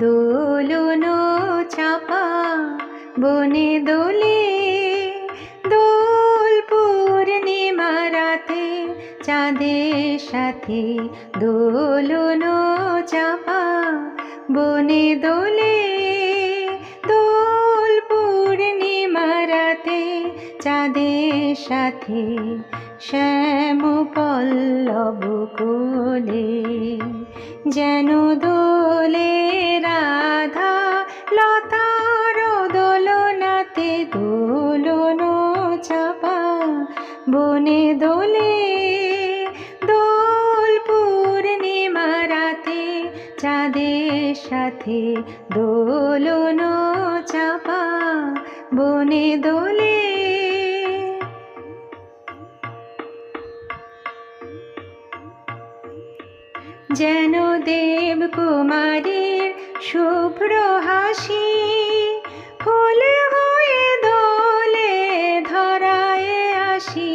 দোলনো চাপা বনে দোলে দোল পূর্ণিমা চাঁদের সাথে দোলনো চাপা বনে দোলে সাথে শ্যাম পল্লব কোলে, যেন দোলে রাধা লতার দোলনাতে দোলনো চাপা, বনে দোলে দোল পূর্ণিমা রাতে চাঁদের সাথে দোলনো চাপা, বনে দোলে যেন দেব কুমারীর শুভ্র হাসি ফুল হয়ে দোলে ধরায় আসি।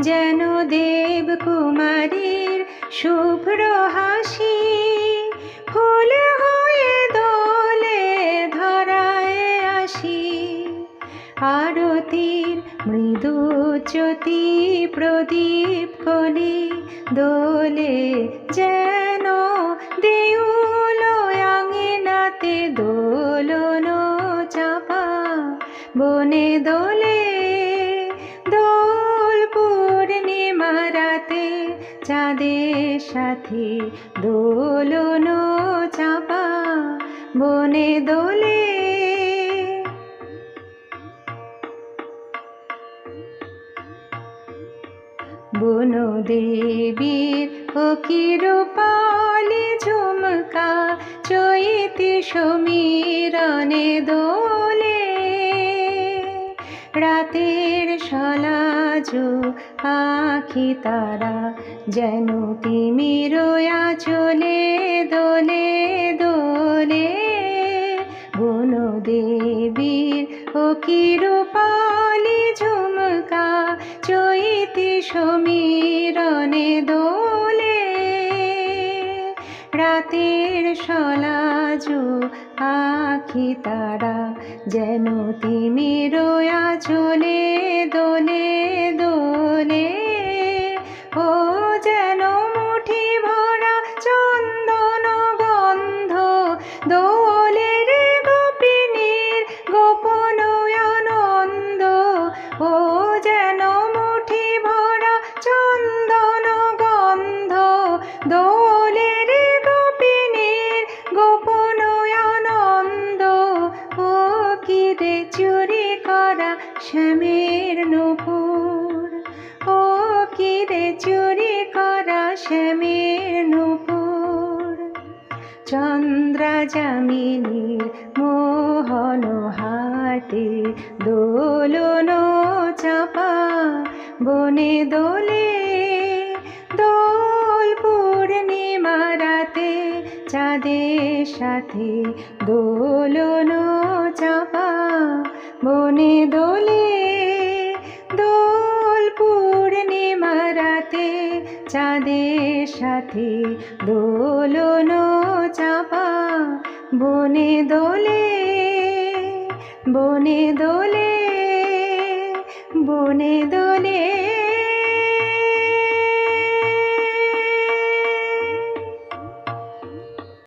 যেন দেব কুমারীর শুভ্র হাসি ফুল হয়ে দোলে ধরায় আসি। আরতির মৃদু জ্যোতি প্রদীপ কলি দোলে যেন দেউল আঙিনাতে দোলনো চাপা। বনে দোলে দোল পূর্ণিমা রাতে চাঁদের সাথে দোলনো চাপা। বনে দোলে বনদেবীর ফকির পালি ঝুমকা, চৈতি সমীরণে দোলে। রাতের সলাজ আখি তারা যেন তিমির চলে দোলে দোলে। বনদেবীর ফকির পালি সমীরণে দোলে রাতের সলাজু আখি তারা যেন তিমির শ্যামের নূপুর। ও কিরে চুরি করা শ্যামের নূপুর। চন্দ্রা জামিনীর মোহন হাতে দোলনো চাপা, বনে দোলে দোল পূর্ণিমা রাতে চাঁদের সাথে দোলনো চাপা। বনে দোলে, দোল পূর্ণিমা রাতে চাঁদের সাথে দোলনো চাপা। বনে দোলে বনে দোলে বনে দোলে